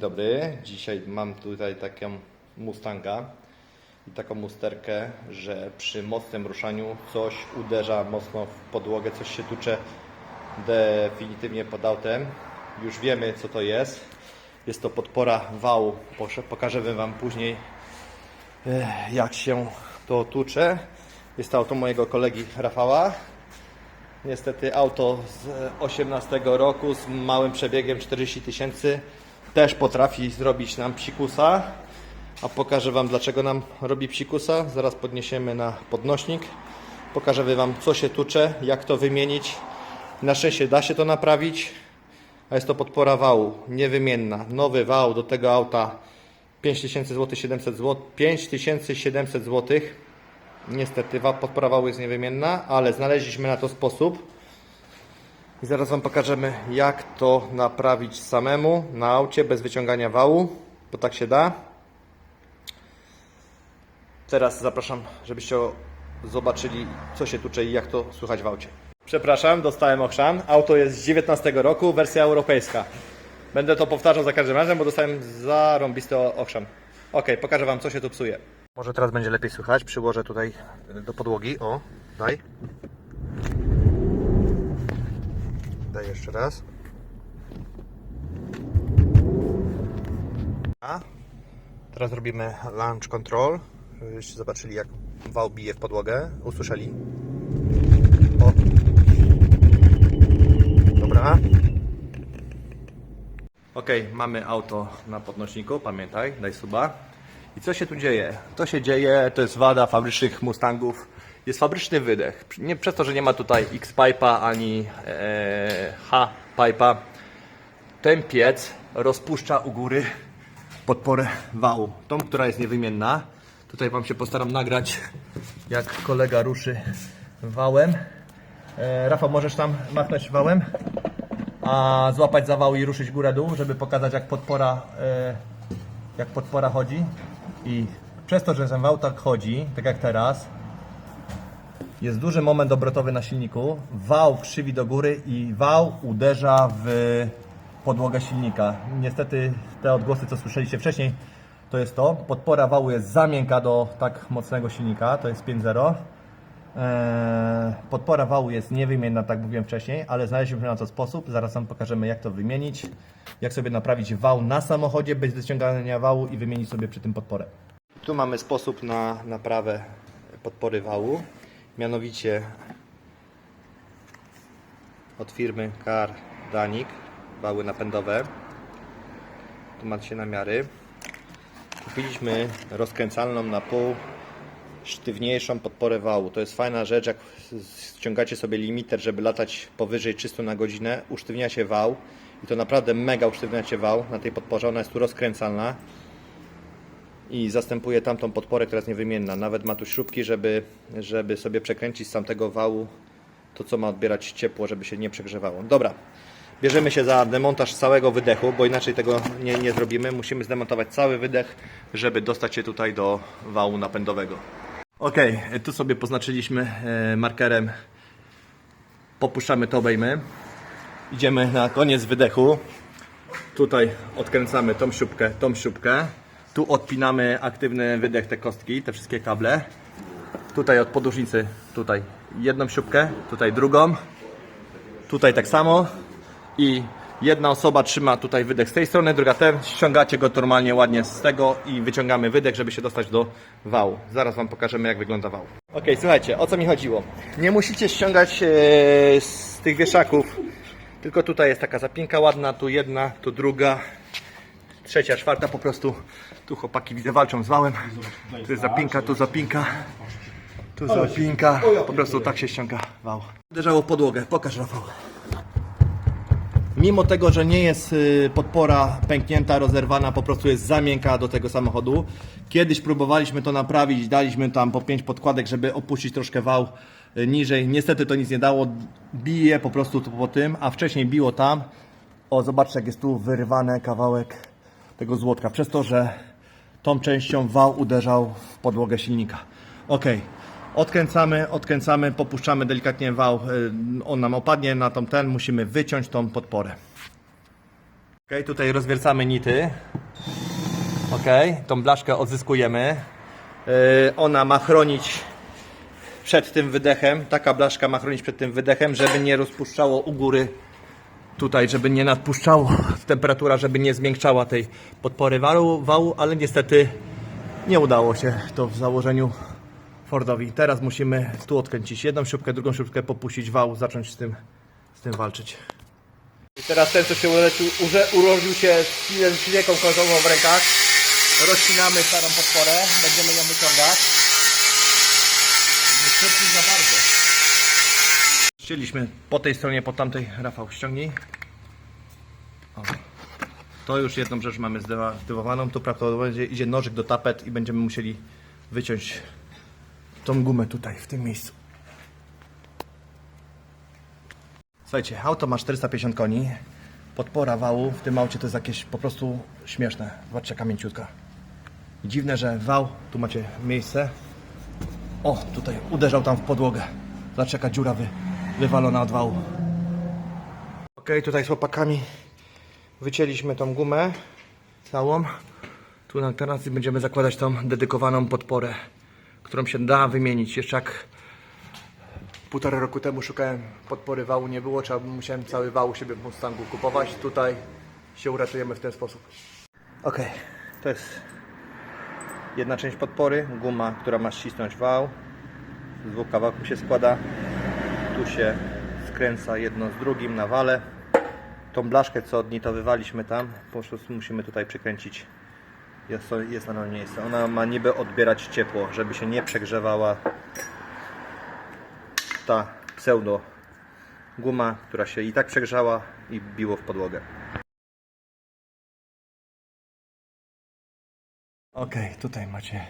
dobry. Dzisiaj mam tutaj taką Mustanga i taką musterkę, że przy mocnym ruszaniu coś uderza mocno w podłogę, coś się tucze definitywnie pod autem. Już wiemy co to jest. Jest to podpora wału. Pokażę Wam później eh, jak się to tucze. Jest to auto mojego kolegi Rafała. Niestety auto z 18 roku z małym przebiegiem 40 tysięcy też potrafi zrobić nam psikusa. A pokażę Wam dlaczego nam robi psikusa. Zaraz podniesiemy na podnośnik. Pokażę Wam co się tucze, jak to wymienić. Na szczęście da się to naprawić. A jest to podpora wału, niewymienna. Nowy wał do tego auta 5000 zł, 700 zł, 5700 zł. Niestety podpora wału jest niewymienna, ale znaleźliśmy na to sposób. I zaraz Wam pokażemy, jak to naprawić samemu na aucie bez wyciągania wału, bo tak się da. Teraz zapraszam, żebyście zobaczyli, co się tucze i jak to słychać w aucie. Przepraszam, dostałem ochrzan. Auto jest z 19 roku, wersja europejska. Będę to powtarzał za każdym razem, bo dostałem zarąbisty ochrzan. Ok, pokażę Wam, co się tu psuje. Może teraz będzie lepiej słychać. Przyłożę tutaj do podłogi. O, daj. Daj jeszcze raz. A teraz robimy launch control, żebyście zobaczyli jak wał bije w podłogę. Usłyszeli. O. Dobra. Ok, mamy auto na podnośniku, pamiętaj, daj suba. I co się tu dzieje? To się dzieje, to jest wada fabrycznych Mustangów. Jest fabryczny wydech. Nie przez to, że nie ma tutaj X-Pipe'a ani e, H-Pipe'a. Ten piec rozpuszcza u góry podporę wału. Tą, która jest niewymienna. Tutaj Wam się postaram nagrać, jak kolega ruszy wałem. E, Rafał, możesz tam machnąć wałem? a złapać zawał i ruszyć górę-dół, żeby pokazać jak podpora, e, jak podpora chodzi. I przez to, że ten wał tak chodzi, tak jak teraz, jest duży moment obrotowy na silniku, wał krzywi do góry i wał uderza w podłogę silnika. Niestety te odgłosy, co słyszeliście wcześniej, to jest to. Podpora wału jest za do tak mocnego silnika, to jest 5.0. Eee, Podpora wału jest niewymienna, tak mówiłem wcześniej, ale znaleźliśmy na to sposób. Zaraz Wam pokażemy, jak to wymienić. Jak sobie naprawić wał na samochodzie bez wyciągania wału i wymienić sobie przy tym podporę. Tu mamy sposób na naprawę podpory wału. Mianowicie od firmy Car Danik, wały napędowe. Tu macie namiary. Kupiliśmy rozkręcalną na pół sztywniejszą podporę wału. To jest fajna rzecz, jak ściągacie sobie limiter, żeby latać powyżej 300 na godzinę, usztywnia się wał i to naprawdę mega usztywnia się wał na tej podporze. Ona jest tu rozkręcalna i zastępuje tamtą podporę, która jest niewymienna. Nawet ma tu śrubki, żeby, żeby sobie przekręcić z tamtego wału to, co ma odbierać ciepło, żeby się nie przegrzewało. Dobra, bierzemy się za demontaż całego wydechu, bo inaczej tego nie, nie zrobimy. Musimy zdemontować cały wydech, żeby dostać się tutaj do wału napędowego. Ok, tu sobie poznaczyliśmy e, markerem. Popuszczamy to, obejmy. Idziemy na koniec wydechu. Tutaj odkręcamy tą śrubkę, tą śrubkę. Tu odpinamy aktywny wydech, te kostki, te wszystkie kable. Tutaj od podłużnicy, tutaj jedną śrubkę, tutaj drugą. Tutaj tak samo. I jedna osoba trzyma tutaj wydech z tej strony, druga ten. Ściągacie go normalnie ładnie z tego i wyciągamy wydech, żeby się dostać do wału. Zaraz Wam pokażemy, jak wygląda wał. Ok, słuchajcie, o co mi chodziło? Nie musicie ściągać e, z tych wieszaków, tylko tutaj jest taka zapinka ładna, tu jedna, tu druga, trzecia, czwarta, po prostu tu chłopaki widzę walczą z wałem. Tu jest zapinka, tu zapinka, tu zapinka, po prostu tak się ściąga wał. Uderzało podłogę, pokaż Rafał. Mimo tego, że nie jest y, podpora pęknięta, rozerwana, po prostu jest za miękka do tego samochodu. Kiedyś próbowaliśmy to naprawić, daliśmy tam po 5 podkładek, żeby opuścić troszkę wał y, niżej. Niestety to nic nie dało, bije po prostu tu po tym, a wcześniej biło tam. O, zobaczcie jak jest tu wyrwane kawałek tego złotka, przez to, że tą częścią wał uderzał w podłogę silnika. Ok, odkręcamy, odkręcamy, popuszczamy delikatnie wał, y, on nam opadnie na tą ten, musimy wyciąć tą podporę. Ok, tutaj rozwiercamy nity. Ok, tą blaszkę odzyskujemy. Yy, ona ma chronić przed tym wydechem. Taka blaszka ma chronić przed tym wydechem, żeby nie rozpuszczało u góry tutaj, żeby nie nadpuszczało temperatura, żeby nie zmiękczała tej podpory wału, ale niestety nie udało się to w założeniu Fordowi. Teraz musimy tu odkręcić jedną śrubkę, drugą śrubkę, popuścić wał, zacząć z tym, z tym walczyć. I teraz ten, co się urze- urodził się z silnieką kozłową w rękach. Rozcinamy starą podporę, będziemy ją wyciągać. Nie za bardzo. Chcieliśmy po tej stronie, po tamtej. Rafał, ściągnij. O. To już jedną rzecz mamy zdewowaną. Tu prawdopodobnie idzie nożyk do tapet i będziemy musieli wyciąć tą gumę tutaj, w tym miejscu. Słuchajcie, auto ma 450 koni. Podpora wału w tym aucie to jest jakieś po prostu śmieszne. Zobaczcie, jaka dziwne, że wał, tu macie miejsce. O, tutaj uderzał tam w podłogę. Zobaczcie, jaka dziura wy, wywalona od wału. Ok, tutaj z chłopakami wycięliśmy tą gumę całą. Tu na teraz będziemy zakładać tą dedykowaną podporę, którą się da wymienić. Jeszcze jak półtora roku temu szukałem podpory wału, nie było, trzeba musiałem cały wał u siebie w Mustangu kupować. Tutaj się uratujemy w ten sposób. Ok, to jest jedna część podpory, guma, która ma ścisnąć wał. Z dwóch kawałków się składa. Tu się skręca jedno z drugim na wale. Tą blaszkę, co odnitowywaliśmy tam, po prostu musimy tutaj przykręcić. Jest, jest na nią miejsce. Ona ma niby odbierać ciepło, żeby się nie przegrzewała ta pseudo guma, która się i tak przegrzała i biło w podłogę. Ok, tutaj macie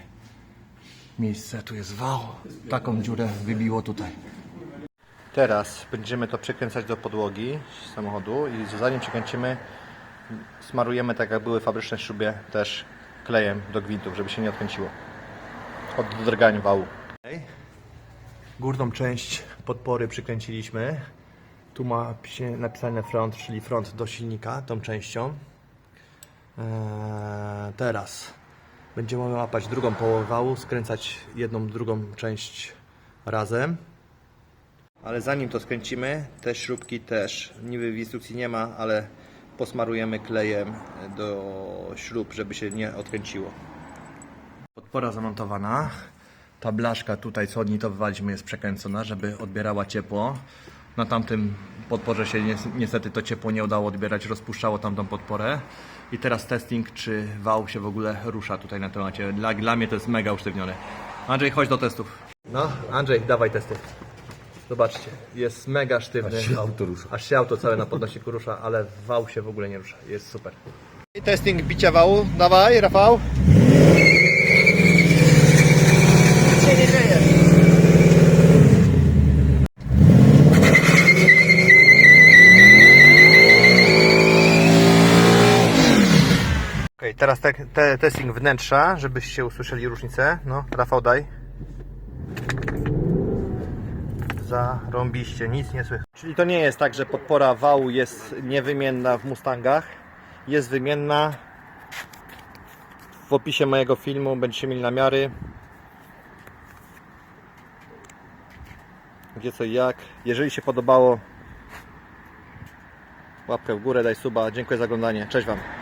miejsce, tu jest wał. Taką dziurę wybiło tutaj. Teraz będziemy to przykręcać do podłogi samochodu i zanim przykręcimy, smarujemy tak jak były fabryczne śrubie też klejem do gwintów, żeby się nie odkręciło. Od drgań wału. Górną część podpory przykręciliśmy. Tu ma napisane front, czyli front do silnika, tą częścią. Eee, teraz będziemy łapać drugą połowę wału, skręcać jedną, drugą część razem. Ale zanim to skręcimy, te śrubki też, niby w instrukcji nie ma, ale posmarujemy klejem do śrub, żeby się nie odkręciło. Podpora zamontowana. Ta blaszka tutaj, co odnitowywaliśmy, jest przekręcona, żeby odbierała ciepło. Na tamtym podporze się ni- niestety to ciepło nie udało odbierać, rozpuszczało tamtą podporę. I teraz testing, czy wał się w ogóle rusza tutaj na temacie. Dla, dla mnie to jest mega usztywnione. Andrzej, chodź do testów. No, Andrzej, dawaj testy. Zobaczcie, jest mega sztywny. Aż się auto rusza. Aż się auto całe na podnośniku rusza, ale wał się w ogóle nie rusza. Jest super. I testing bicia wału. Dawaj, Rafał. Nic się nie dzieje. Okej, teraz te, te, testing wnętrza, żebyście usłyszeli różnicę. No, Rafał daj. Zarąbiście, nic nie słychać. Czyli to nie jest tak, że podpora wału jest niewymienna w Mustangach. Jest wymienna. W opisie mojego filmu będziecie mieli namiary. Gdzie co i jak. Jeżeli się podobało, łapkę w górę, daj suba. Dziękuję za oglądanie. Cześć Wam.